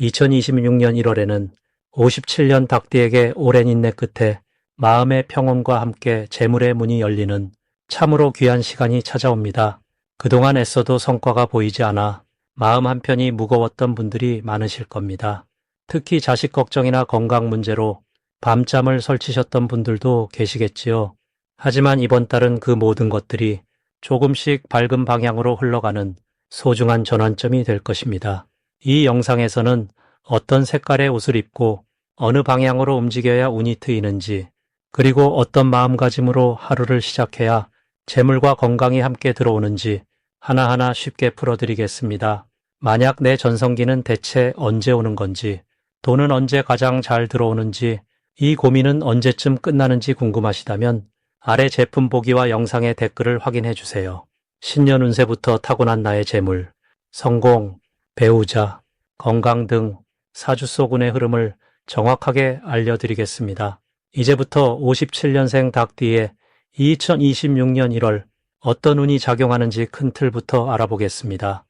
2026년 1월에는 57년 닭띠에게 오랜 인내 끝에 마음의 평온과 함께 재물의 문이 열리는 참으로 귀한 시간이 찾아옵니다. 그동안 애써도 성과가 보이지 않아 마음 한편이 무거웠던 분들이 많으실 겁니다. 특히 자식 걱정이나 건강 문제로 밤잠을 설치셨던 분들도 계시겠지요. 하지만 이번 달은 그 모든 것들이 조금씩 밝은 방향으로 흘러가는 소중한 전환점이 될 것입니다. 이 영상에서는 어떤 색깔의 옷을 입고 어느 방향으로 움직여야 운이 트이는지, 그리고 어떤 마음가짐으로 하루를 시작해야 재물과 건강이 함께 들어오는지 하나하나 쉽게 풀어드리겠습니다. 만약 내 전성기는 대체 언제 오는 건지, 돈은 언제 가장 잘 들어오는지, 이 고민은 언제쯤 끝나는지 궁금하시다면 아래 제품 보기와 영상의 댓글을 확인해 주세요. 신년 운세부터 타고난 나의 재물, 성공, 배우자, 건강 등 사주 속 운의 흐름을 정확하게 알려드리겠습니다. 이제부터 57년생 닭띠에 2026년 1월 어떤 운이 작용하는지 큰 틀부터 알아보겠습니다.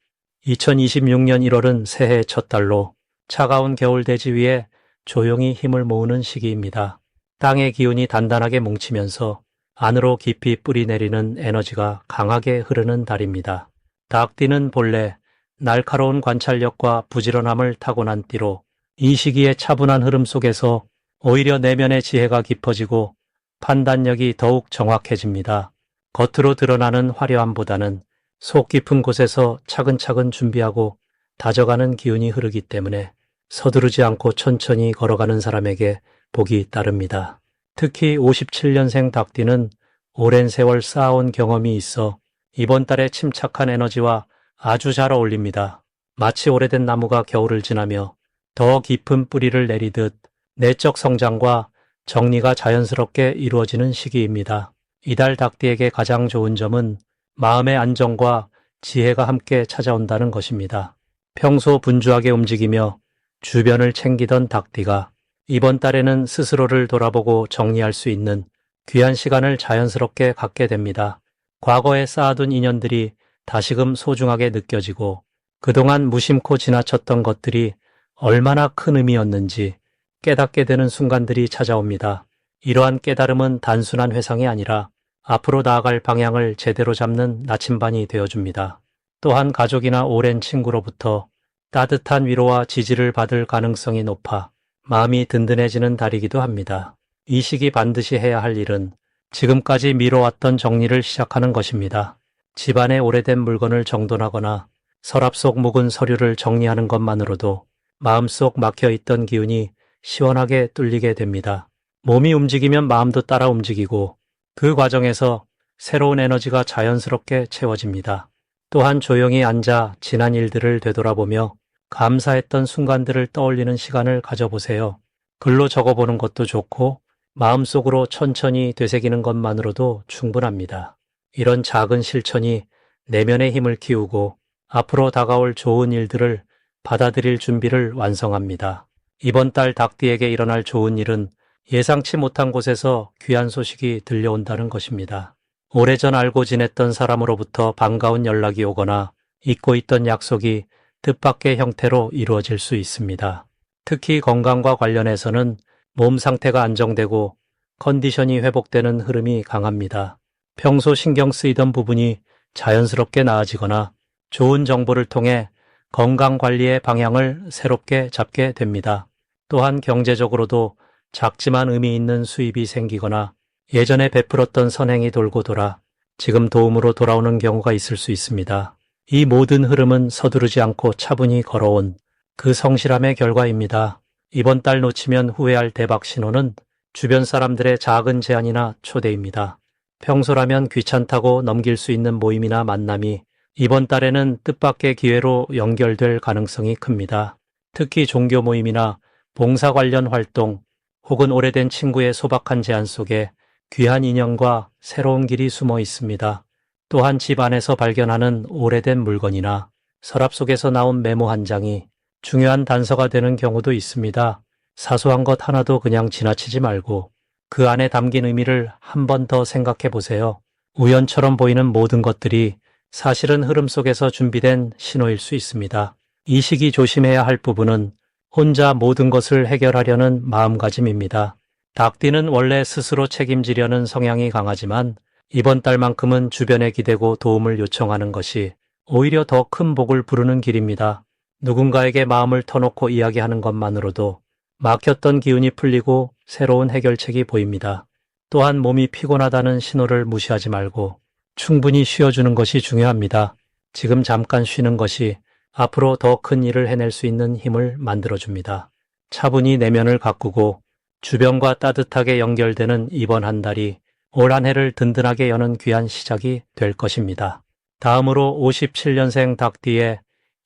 2026년 1월은 새해 첫 달로 차가운 겨울 대지 위에 조용히 힘을 모으는 시기입니다. 땅의 기운이 단단하게 뭉치면서 안으로 깊이 뿌리 내리는 에너지가 강하게 흐르는 달입니다. 닭띠는 본래 날카로운 관찰력과 부지런함을 타고난 띠로 이 시기의 차분한 흐름 속에서 오히려 내면의 지혜가 깊어지고 판단력이 더욱 정확해집니다. 겉으로 드러나는 화려함보다는 속 깊은 곳에서 차근차근 준비하고 다져가는 기운이 흐르기 때문에 서두르지 않고 천천히 걸어가는 사람에게 복이 따릅니다. 특히 57년생 닭띠는 오랜 세월 쌓아온 경험이 있어 이번 달에 침착한 에너지와 아주 잘 어울립니다. 마치 오래된 나무가 겨울을 지나며 더 깊은 뿌리를 내리듯 내적 성장과 정리가 자연스럽게 이루어지는 시기입니다. 이달 닭띠에게 가장 좋은 점은 마음의 안정과 지혜가 함께 찾아온다는 것입니다. 평소 분주하게 움직이며 주변을 챙기던 닭띠가 이번 달에는 스스로를 돌아보고 정리할 수 있는 귀한 시간을 자연스럽게 갖게 됩니다. 과거에 쌓아둔 인연들이 다시금 소중하게 느껴지고 그동안 무심코 지나쳤던 것들이 얼마나 큰 의미였는지 깨닫게 되는 순간들이 찾아옵니다. 이러한 깨달음은 단순한 회상이 아니라 앞으로 나아갈 방향을 제대로 잡는 나침반이 되어줍니다. 또한 가족이나 오랜 친구로부터 따뜻한 위로와 지지를 받을 가능성이 높아 마음이 든든해지는 달이기도 합니다. 이 시기 반드시 해야 할 일은 지금까지 미뤄왔던 정리를 시작하는 것입니다. 집안에 오래된 물건을 정돈하거나 서랍 속 묵은 서류를 정리하는 것만으로도 마음속 막혀 있던 기운이 시원하게 뚫리게 됩니다. 몸이 움직이면 마음도 따라 움직이고 그 과정에서 새로운 에너지가 자연스럽게 채워집니다. 또한 조용히 앉아 지난 일들을 되돌아보며 감사했던 순간들을 떠올리는 시간을 가져보세요. 글로 적어보는 것도 좋고 마음속으로 천천히 되새기는 것만으로도 충분합니다. 이런 작은 실천이 내면의 힘을 키우고 앞으로 다가올 좋은 일들을 받아들일 준비를 완성합니다. 이번 달 닭띠에게 일어날 좋은 일은 예상치 못한 곳에서 귀한 소식이 들려온다는 것입니다. 오래전 알고 지냈던 사람으로부터 반가운 연락이 오거나 잊고 있던 약속이 뜻밖의 형태로 이루어질 수 있습니다. 특히 건강과 관련해서는 몸 상태가 안정되고 컨디션이 회복되는 흐름이 강합니다. 평소 신경 쓰이던 부분이 자연스럽게 나아지거나 좋은 정보를 통해 건강 관리의 방향을 새롭게 잡게 됩니다. 또한 경제적으로도 작지만 의미 있는 수입이 생기거나 예전에 베풀었던 선행이 돌고 돌아 지금 도움으로 돌아오는 경우가 있을 수 있습니다. 이 모든 흐름은 서두르지 않고 차분히 걸어온 그 성실함의 결과입니다. 이번 달 놓치면 후회할 대박 신호는 주변 사람들의 작은 제안이나 초대입니다. 평소라면 귀찮다고 넘길 수 있는 모임이나 만남이 이번 달에는 뜻밖의 기회로 연결될 가능성이 큽니다. 특히 종교 모임이나 봉사 관련 활동 혹은 오래된 친구의 소박한 제안 속에 귀한 인연과 새로운 길이 숨어 있습니다. 또한 집 안에서 발견하는 오래된 물건이나 서랍 속에서 나온 메모 한 장이 중요한 단서가 되는 경우도 있습니다. 사소한 것 하나도 그냥 지나치지 말고 그 안에 담긴 의미를 한 번 더 생각해 보세요. 우연처럼 보이는 모든 것들이 사실은 흐름 속에서 준비된 신호일 수 있습니다. 이 시기 조심해야 할 부분은 혼자 모든 것을 해결하려는 마음가짐입니다. 닭띠는 원래 스스로 책임지려는 성향이 강하지만 이번 달만큼은 주변에 기대고 도움을 요청하는 것이 오히려 더 큰 복을 부르는 길입니다. 누군가에게 마음을 터놓고 이야기하는 것만으로도 막혔던 기운이 풀리고 새로운 해결책이 보입니다. 또한 몸이 피곤하다는 신호를 무시하지 말고 충분히 쉬어주는 것이 중요합니다. 지금 잠깐 쉬는 것이 앞으로 더 큰 일을 해낼 수 있는 힘을 만들어줍니다. 차분히 내면을 가꾸고 주변과 따뜻하게 연결되는 이번 한 달이 올 한 해를 든든하게 여는 귀한 시작이 될 것입니다. 다음으로 57년생 닭띠의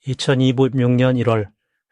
2026년 1월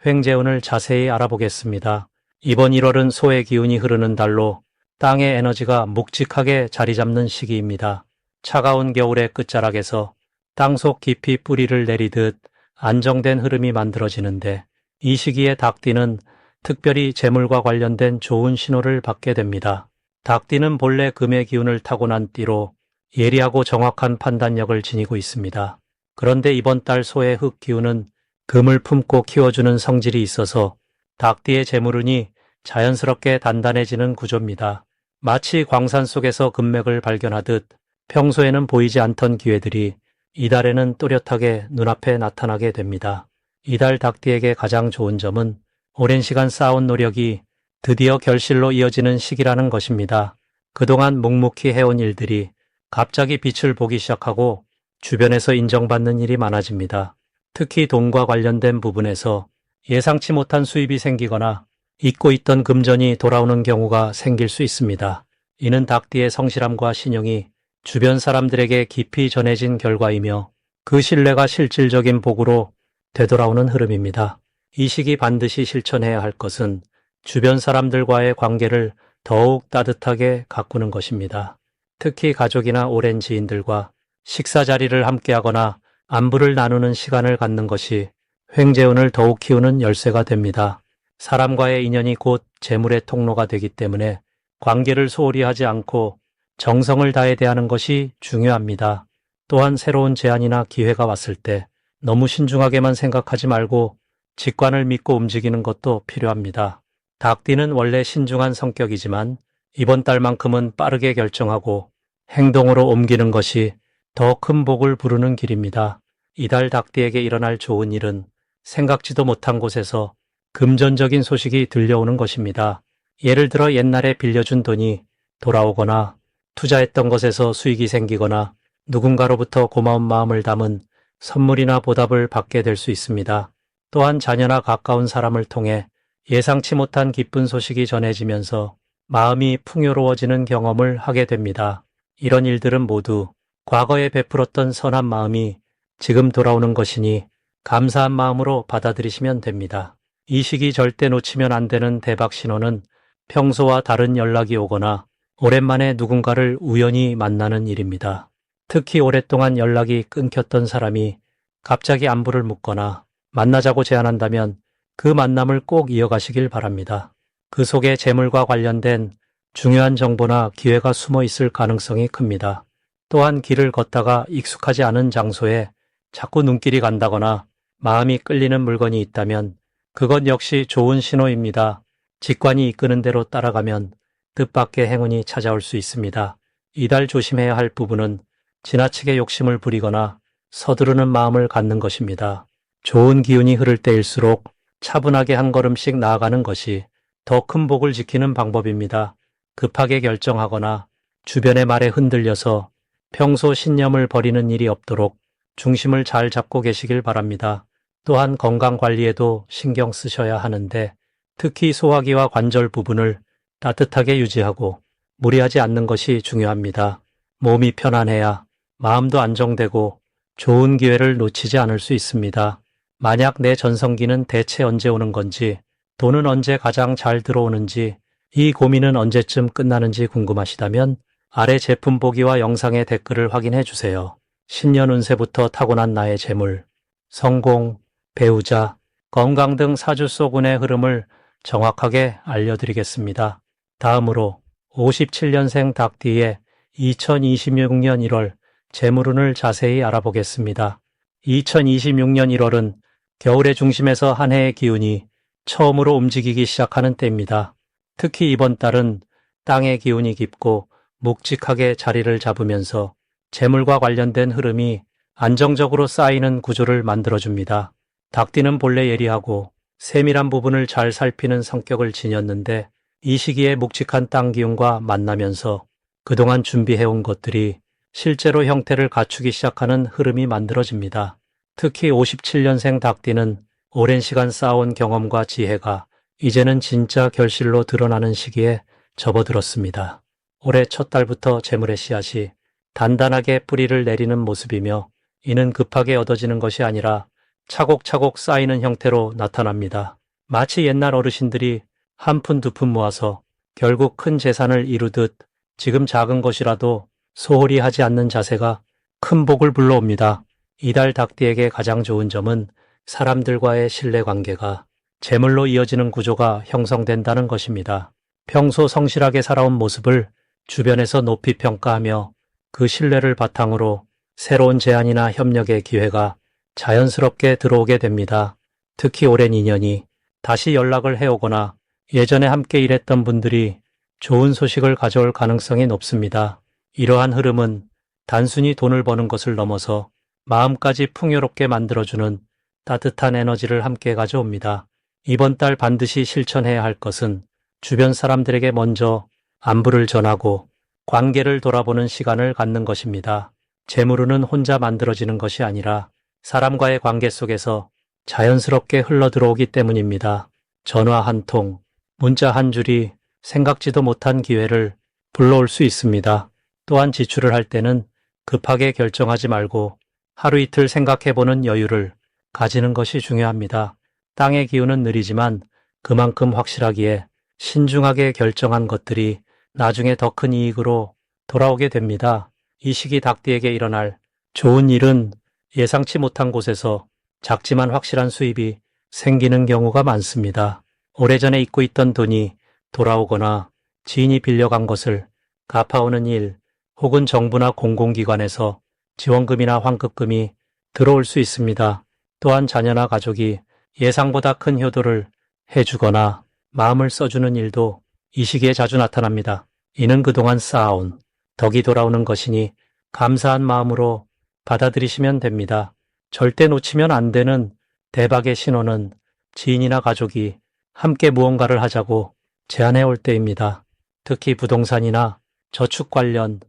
횡재운을 자세히 알아보겠습니다. 이번 1월은 소의 기운이 흐르는 달로 땅의 에너지가 묵직하게 자리 잡는 시기입니다. 차가운 겨울의 끝자락에서 땅 속 깊이 뿌리를 내리듯 안정된 흐름이 만들어지는데 이 시기에 닭띠는 특별히 재물과 관련된 좋은 신호를 받게 됩니다. 닭띠는 본래 금의 기운을 타고난 띠로 예리하고 정확한 판단력을 지니고 있습니다. 그런데 이번 달 소의 흙 기운은 금을 품고 키워주는 성질이 있어서 닭띠의 재물운이 자연스럽게 단단해지는 구조입니다. 마치 광산 속에서 금맥을 발견하듯 평소에는 보이지 않던 기회들이 이달에는 또렷하게 눈앞에 나타나게 됩니다. 이달 닭띠에게 가장 좋은 점은 오랜 시간 쌓아온 노력이 드디어 결실로 이어지는 시기라는 것입니다. 그동안 묵묵히 해온 일들이 갑자기 빛을 보기 시작하고 주변에서 인정받는 일이 많아집니다. 특히 돈과 관련된 부분에서 예상치 못한 수입이 생기거나 잊고 있던 금전이 돌아오는 경우가 생길 수 있습니다. 이는 닭띠의 성실함과 신용이 주변 사람들에게 깊이 전해진 결과이며 그 신뢰가 실질적인 복으로 되돌아오는 흐름입니다. 이 시기 반드시 실천해야 할 것은 주변 사람들과의 관계를 더욱 따뜻하게 가꾸는 것입니다. 특히 가족이나 오랜 지인들과 식사 자리를 함께하거나 안부를 나누는 시간을 갖는 것이 횡재운을 더욱 키우는 열쇠가 됩니다. 사람과의 인연이 곧 재물의 통로가 되기 때문에 관계를 소홀히 하지 않고 정성을 다해 대하는 것이 중요합니다. 또한 새로운 제안이나 기회가 왔을 때 너무 신중하게만 생각하지 말고 직관을 믿고 움직이는 것도 필요합니다. 닭띠는 원래 신중한 성격이지만 이번 달만큼은 빠르게 결정하고 행동으로 옮기는 것이 더 큰 복을 부르는 길입니다. 이달 닭띠에게 일어날 좋은 일은 생각지도 못한 곳에서 금전적인 소식이 들려오는 것입니다. 예를 들어 옛날에 빌려준 돈이 돌아오거나 투자했던 것에서 수익이 생기거나 누군가로부터 고마운 마음을 담은 선물이나 보답을 받게 될 수 있습니다. 또한 자녀나 가까운 사람을 통해 예상치 못한 기쁜 소식이 전해지면서 마음이 풍요로워지는 경험을 하게 됩니다. 이런 일들은 모두 과거에 베풀었던 선한 마음이 지금 돌아오는 것이니 감사한 마음으로 받아들이시면 됩니다. 이 시기 절대 놓치면 안 되는 대박 신호는 평소와 다른 연락이 오거나 오랜만에 누군가를 우연히 만나는 일입니다. 특히 오랫동안 연락이 끊겼던 사람이 갑자기 안부를 묻거나 만나자고 제안한다면 그 만남을 꼭 이어가시길 바랍니다. 그 속에 재물과 관련된 중요한 정보나 기회가 숨어 있을 가능성이 큽니다. 또한 길을 걷다가 익숙하지 않은 장소에 자꾸 눈길이 간다거나 마음이 끌리는 물건이 있다면 그것 역시 좋은 신호입니다. 직관이 이끄는 대로 따라가면 뜻밖의 행운이 찾아올 수 있습니다. 이달 조심해야 할 부분은 지나치게 욕심을 부리거나 서두르는 마음을 갖는 것입니다. 좋은 기운이 흐를 때일수록 차분하게 한 걸음씩 나아가는 것이 더 큰 복을 지키는 방법입니다. 급하게 결정하거나 주변의 말에 흔들려서 평소 신념을 버리는 일이 없도록 중심을 잘 잡고 계시길 바랍니다. 또한 건강 관리에도 신경 쓰셔야 하는데 특히 소화기와 관절 부분을 따뜻하게 유지하고 무리하지 않는 것이 중요합니다. 몸이 편안해야 마음도 안정되고 좋은 기회를 놓치지 않을 수 있습니다. 만약 내 전성기는 대체 언제 오는 건지, 돈은 언제 가장 잘 들어오는지, 이 고민은 언제쯤 끝나는지 궁금하시다면 아래 제품 보기와 영상의 댓글을 확인해 주세요. 신년 운세부터 타고난 나의 재물, 성공, 배우자, 건강 등 사주 속 운의 흐름을 정확하게 알려드리겠습니다. 다음으로 57년생 닭띠의 2026년 1월 재물운을 자세히 알아보겠습니다. 2026년 1월은 겨울의 중심에서 한 해의 기운이 처음으로 움직이기 시작하는 때입니다. 특히 이번 달은 땅의 기운이 깊고 묵직하게 자리를 잡으면서 재물과 관련된 흐름이 안정적으로 쌓이는 구조를 만들어줍니다. 닭띠는 본래 예리하고 세밀한 부분을 잘 살피는 성격을 지녔는데 이 시기에 묵직한 땅 기운과 만나면서 그동안 준비해온 것들이 실제로 형태를 갖추기 시작하는 흐름이 만들어집니다. 특히 57년생 닭띠는 오랜 시간 쌓아온 경험과 지혜가 이제는 진짜 결실로 드러나는 시기에 접어들었습니다. 올해 첫 달부터 재물의 씨앗이 단단하게 뿌리를 내리는 모습이며 이는 급하게 얻어지는 것이 아니라 차곡차곡 쌓이는 형태로 나타납니다. 마치 옛날 어르신들이 한 푼 두 푼 모아서 결국 큰 재산을 이루듯 지금 작은 것이라도 소홀히 하지 않는 자세가 큰 복을 불러옵니다. 이달 닭띠에게 가장 좋은 점은 사람들과의 신뢰 관계가 재물로 이어지는 구조가 형성된다는 것입니다. 평소 성실하게 살아온 모습을 주변에서 높이 평가하며 그 신뢰를 바탕으로 새로운 제안이나 협력의 기회가 자연스럽게 들어오게 됩니다. 특히 오랜 인연이 다시 연락을 해오거나 예전에 함께 일했던 분들이 좋은 소식을 가져올 가능성이 높습니다. 이러한 흐름은 단순히 돈을 버는 것을 넘어서 마음까지 풍요롭게 만들어주는 따뜻한 에너지를 함께 가져옵니다. 이번 달 반드시 실천해야 할 것은 주변 사람들에게 먼저 안부를 전하고 관계를 돌아보는 시간을 갖는 것입니다. 재물은 혼자 만들어지는 것이 아니라 사람과의 관계 속에서 자연스럽게 흘러들어오기 때문입니다. 전화 한 통, 문자 한 줄이 생각지도 못한 기회를 불러올 수 있습니다. 또한 지출을 할 때는 급하게 결정하지 말고 하루 이틀 생각해보는 여유를 가지는 것이 중요합니다. 땅의 기운은 느리지만 그만큼 확실하기에 신중하게 결정한 것들이 나중에 더 큰 이익으로 돌아오게 됩니다. 이 시기 닭띠에게 일어날 좋은 일은 예상치 못한 곳에서 작지만 확실한 수입이 생기는 경우가 많습니다. 오래전에 잊고 있던 돈이 돌아오거나 지인이 빌려간 것을 갚아오는 일 혹은 정부나 공공기관에서 지원금이나 환급금이 들어올 수 있습니다. 또한 자녀나 가족이 예상보다 큰 효도를 해주거나 마음을 써주는 일도 이 시기에 자주 나타납니다. 이는 그동안 쌓아온 덕이 돌아오는 것이니 감사한 마음으로 받아들이시면 됩니다. 절대 놓치면 안 되는 대박의 신호는 지인이나 가족이 함께 무언가를 하자고 제안해 올 때입니다. 특히 부동산이나 저축 관련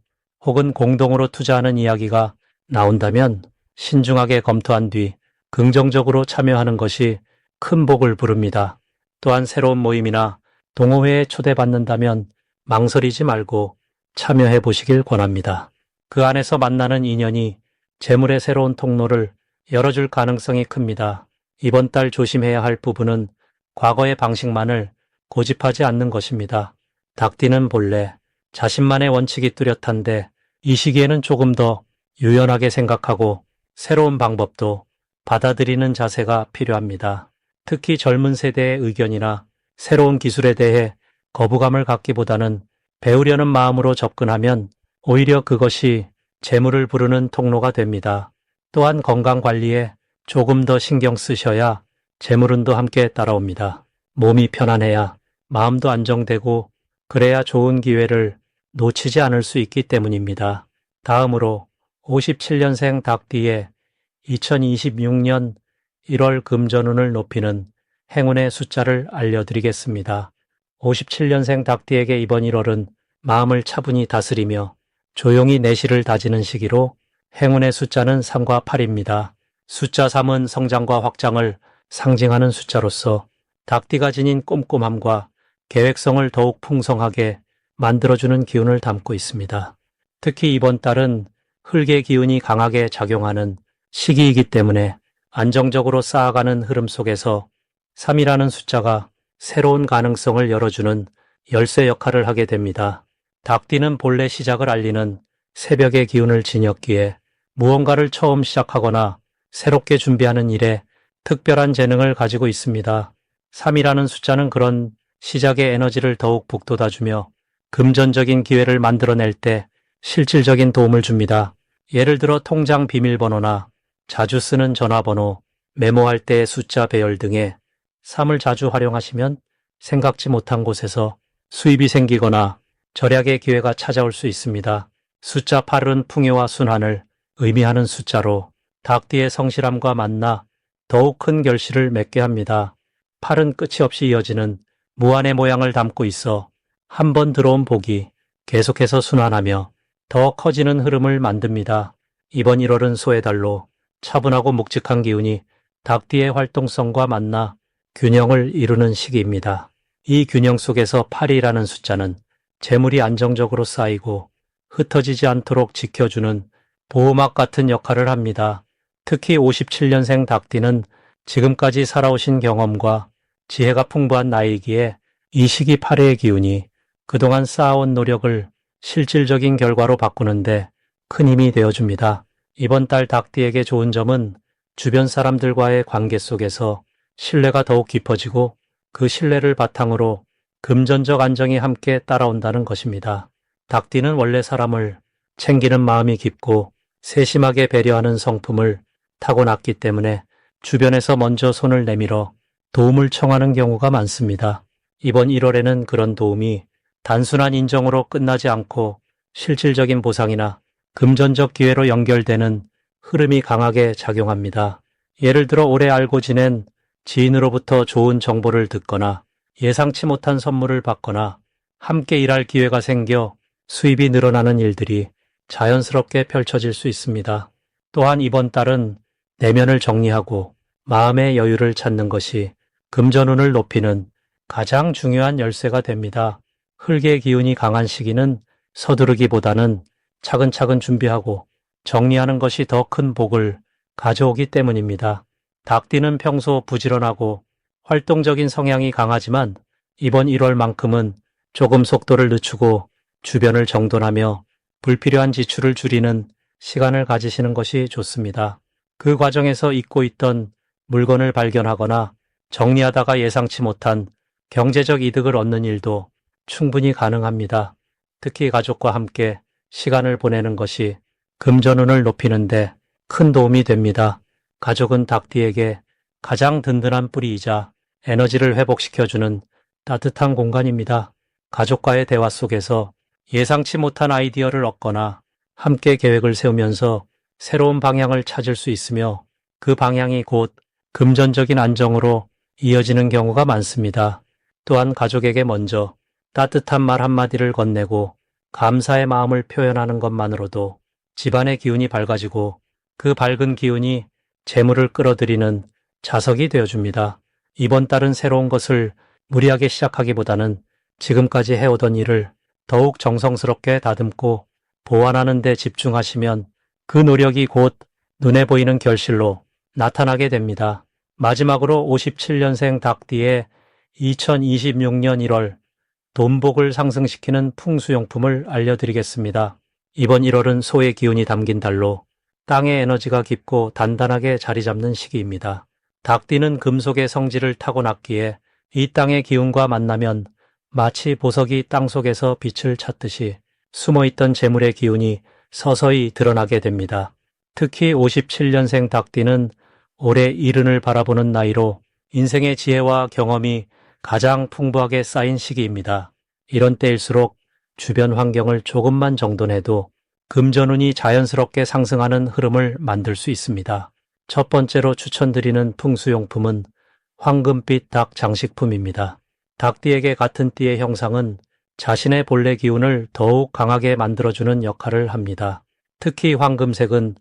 혹은 공동으로 투자하는 이야기가 나온다면 신중하게 검토한 뒤 긍정적으로 참여하는 것이 큰 복을 부릅니다. 또한 새로운 모임이나 동호회에 초대받는다면 망설이지 말고 참여해 보시길 권합니다. 그 안에서 만나는 인연이 재물의 새로운 통로를 열어줄 가능성이 큽니다. 이번 달 조심해야 할 부분은 과거의 방식만을 고집하지 않는 것입니다. 닭띠는 본래 자신만의 원칙이 뚜렷한데 이 시기에는 조금 더 유연하게 생각하고 새로운 방법도 받아들이는 자세가 필요합니다. 특히 젊은 세대의 의견이나 새로운 기술에 대해 거부감을 갖기보다는 배우려는 마음으로 접근하면 오히려 그것이 재물을 부르는 통로가 됩니다. 또한 건강 관리에 조금 더 신경 쓰셔야 재물운도 함께 따라옵니다. 몸이 편안해야 마음도 안정되고 그래야 좋은 기회를 놓치지 않을 수 있기 때문입니다. 다음으로 57년생 닭띠의 2026년 1월 금전운을 높이는 행운의 숫자를 알려드리겠습니다. 57년생 닭띠에게 이번 1월은 마음을 차분히 다스리며 조용히 내실을 다지는 시기로 행운의 숫자는 3과 8입니다. 숫자 3은 성장과 확장을 상징하는 숫자로서 닭띠가 지닌 꼼꼼함과 계획성을 더욱 풍성하게 만들어주는 기운을 담고 있습니다. 특히 이번 달은 흙의 기운이 강하게 작용하는 시기이기 때문에 안정적으로 쌓아가는 흐름 속에서 3이라는 숫자가 새로운 가능성을 열어주는 열쇠 역할을 하게 됩니다. 닭띠는 본래 시작을 알리는 새벽의 기운을 지녔기에 무언가를 처음 시작하거나 새롭게 준비하는 일에 특별한 재능을 가지고 있습니다. 3이라는 숫자는 그런 시작의 에너지를 더욱 북돋아주며 금전적인 기회를 만들어낼 때 실질적인 도움을 줍니다. 예를 들어 통장 비밀번호나 자주 쓰는 전화번호, 메모할 때의 숫자 배열 등의 삶을 자주 활용하시면 생각지 못한 곳에서 수입이 생기거나 절약의 기회가 찾아올 수 있습니다. 숫자 8은 풍요와 순환을 의미하는 숫자로 닭띠의 성실함과 만나 더욱 큰 결실을 맺게 합니다. 8은 끝이 없이 이어지는 무한의 모양을 담고 있어 한 번 들어온 복이 계속해서 순환하며 더 커지는 흐름을 만듭니다. 이번 1월은 소의 달로 차분하고 묵직한 기운이 닭띠의 활동성과 만나 균형을 이루는 시기입니다. 이 균형 속에서 8이라는 숫자는 재물이 안정적으로 쌓이고 흩어지지 않도록 지켜주는 보호막 같은 역할을 합니다. 특히 57년생 닭띠는 지금까지 살아오신 경험과 지혜가 풍부한 나이기에 이 시기 8회의 기운이 그동안 쌓아온 노력을 실질적인 결과로 바꾸는데 큰 힘이 되어줍니다. 이번 달 닭띠에게 좋은 점은 주변 사람들과의 관계 속에서 신뢰가 더욱 깊어지고 그 신뢰를 바탕으로 금전적 안정이 함께 따라온다는 것입니다. 닭띠는 원래 사람을 챙기는 마음이 깊고 세심하게 배려하는 성품을 타고났기 때문에 주변에서 먼저 손을 내밀어 도움을 청하는 경우가 많습니다. 이번 1월에는 그런 도움이 단순한 인정으로 끝나지 않고 실질적인 보상이나 금전적 기회로 연결되는 흐름이 강하게 작용합니다. 예를 들어 오래 알고 지낸 지인으로부터 좋은 정보를 듣거나 예상치 못한 선물을 받거나 함께 일할 기회가 생겨 수입이 늘어나는 일들이 자연스럽게 펼쳐질 수 있습니다. 또한 이번 달은 내면을 정리하고 마음의 여유를 찾는 것이 금전운을 높이는 가장 중요한 열쇠가 됩니다. 흙의 기운이 강한 시기는 서두르기보다는 차근차근 준비하고 정리하는 것이 더 큰 복을 가져오기 때문입니다. 닭띠는 평소 부지런하고 활동적인 성향이 강하지만 이번 1월만큼은 조금 속도를 늦추고 주변을 정돈하며 불필요한 지출을 줄이는 시간을 가지시는 것이 좋습니다. 그 과정에서 잊고 있던 물건을 발견하거나 정리하다가 예상치 못한 경제적 이득을 얻는 일도 충분히 가능합니다. 특히 가족과 함께 시간을 보내는 것이 금전운을 높이는데 큰 도움이 됩니다. 가족은 닭띠에게 가장 든든한 뿌리이자 에너지를 회복시켜주는 따뜻한 공간입니다. 가족과의 대화 속에서 예상치 못한 아이디어를 얻거나 함께 계획을 세우면서 새로운 방향을 찾을 수 있으며 그 방향이 곧 금전적인 안정으로 이어지는 경우가 많습니다. 또한 가족에게 먼저 따뜻한 말 한마디를 건네고 감사의 마음을 표현하는 것만으로도 집안의 기운이 밝아지고 그 밝은 기운이 재물을 끌어들이는 자석이 되어줍니다. 이번 달은 새로운 것을 무리하게 시작하기보다는 지금까지 해오던 일을 더욱 정성스럽게 다듬고 보완하는 데 집중하시면 그 노력이 곧 눈에 보이는 결실로 나타나게 됩니다. 마지막으로 57년생 닭띠의 2026년 1월 돈복을 상승시키는 풍수용품을 알려드리겠습니다. 이번 1월은 소의 기운이 담긴 달로 땅의 에너지가 깊고 단단하게 자리 잡는 시기입니다. 닭띠는 금속의 성질을 타고났기에 이 땅의 기운과 만나면 마치 보석이 땅 속에서 빛을 찾듯이 숨어있던 재물의 기운이 서서히 드러나게 됩니다. 특히 57년생 닭띠는 올해 이른을 바라보는 나이로 인생의 지혜와 경험이 가장 풍부하게 쌓인 시기입니다. 이런 때일수록 주변 환경을 조금만 정돈해도 금전운이 자연스럽게 상승하는 흐름을 만들 수 있습니다. 첫 번째로 추천드리는 풍수용품은 황금빛 닭 장식품입니다. 닭띠에게 같은 띠의 형상은 자신의 본래 기운을 더욱 강하게 만들어주는 역할을 합니다. 특히 황금색은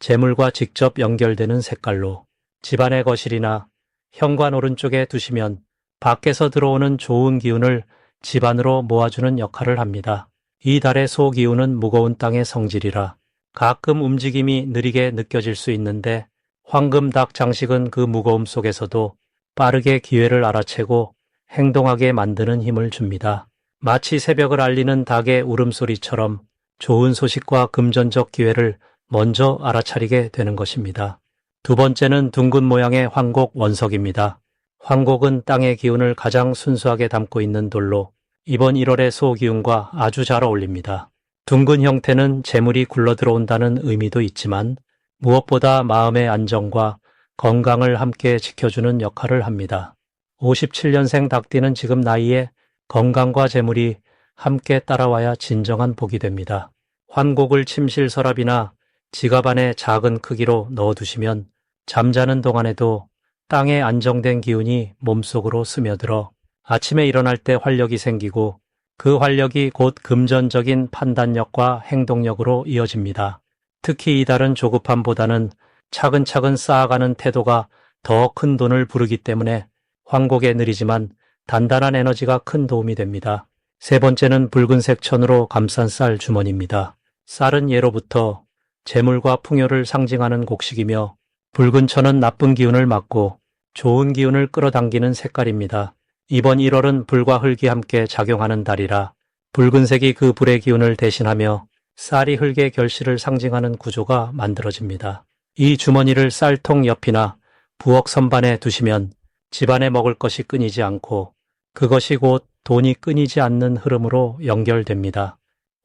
재물과 직접 연결되는 색깔로 집안의 거실이나 현관 오른쪽에 두시면 밖에서 들어오는 좋은 기운을 집안으로 모아주는 역할을 합니다. 이 달의 소기운은 무거운 땅의 성질이라 가끔 움직임이 느리게 느껴질 수 있는데 황금닭 장식은 그 무거움 속에서도 빠르게 기회를 알아채고 행동하게 만드는 힘을 줍니다. 마치 새벽을 알리는 닭의 울음소리처럼 좋은 소식과 금전적 기회를 먼저 알아차리게 되는 것입니다. 두 번째는 둥근 모양의 황곡 원석입니다. 황곡은 땅의 기운을 가장 순수하게 담고 있는 돌로 이번 1월의 소기운과 아주 잘 어울립니다. 둥근 형태는 재물이 굴러 들어온다는 의미도 있지만 무엇보다 마음의 안정과 건강을 함께 지켜주는 역할을 합니다. 57년생 닭띠는 지금 나이에 건강과 재물이 함께 따라와야 진정한 복이 됩니다. 환곡을 침실 서랍이나 지갑 안에 작은 크기로 넣어두시면 잠자는 동안에도 땅에 안정된 기운이 몸속으로 스며들어 아침에 일어날 때 활력이 생기고 그 활력이 곧 금전적인 판단력과 행동력으로 이어집니다. 특히 이달은 조급함보다는 차근차근 쌓아가는 태도가 더 큰 돈을 부르기 때문에 환곡에 느리지만 단단한 에너지가 큰 도움이 됩니다. 세 번째는 붉은색 천으로 감싼 쌀 주머니입니다. 쌀은 예로부터 재물과 풍요를 상징하는 곡식이며 붉은 천은 나쁜 기운을 막고 좋은 기운을 끌어당기는 색깔입니다. 이번 1월은 불과 흙이 함께 작용하는 달이라 붉은색이 그 불의 기운을 대신하며 쌀이 흙의 결실을 상징하는 구조가 만들어집니다. 이 주머니를 쌀통 옆이나 부엌 선반에 두시면 집안에 먹을 것이 끊이지 않고 그것이 곧 돈이 끊이지 않는 흐름으로 연결됩니다.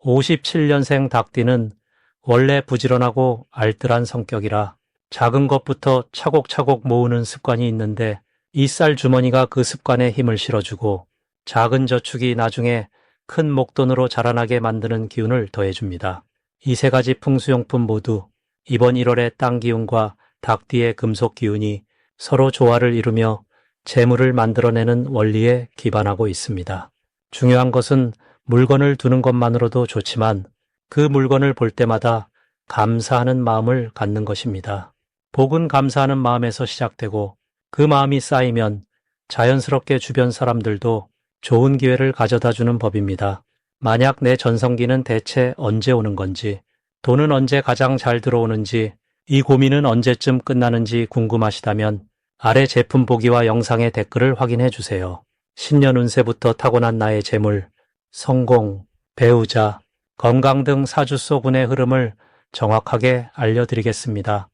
57년생 닭띠는 원래 부지런하고 알뜰한 성격이라 작은 것부터 차곡차곡 모으는 습관이 있는데 이 쌀 주머니가 그 습관에 힘을 실어주고 작은 저축이 나중에 큰 목돈으로 자라나게 만드는 기운을 더해줍니다. 이 세 가지 풍수용품 모두 이번 1월의 땅 기운과 닭띠의 금속 기운이 서로 조화를 이루며 재물을 만들어내는 원리에 기반하고 있습니다. 중요한 것은 물건을 두는 것만으로도 좋지만 그 물건을 볼 때마다 감사하는 마음을 갖는 것입니다. 복은 감사하는 마음에서 시작되고 그 마음이 쌓이면 자연스럽게 주변 사람들도 좋은 기회를 가져다 주는 법입니다. 만약 내 전성기는 대체 언제 오는 건지, 돈은 언제 가장 잘 들어오는지, 이 고민은 언제쯤 끝나는지 궁금하시다면 아래 제품 보기와 영상의 댓글을 확인해 주세요. 신년 운세부터 타고난 나의 재물, 성공, 배우자, 건강 등 사주 속 운의 흐름을 정확하게 알려드리겠습니다.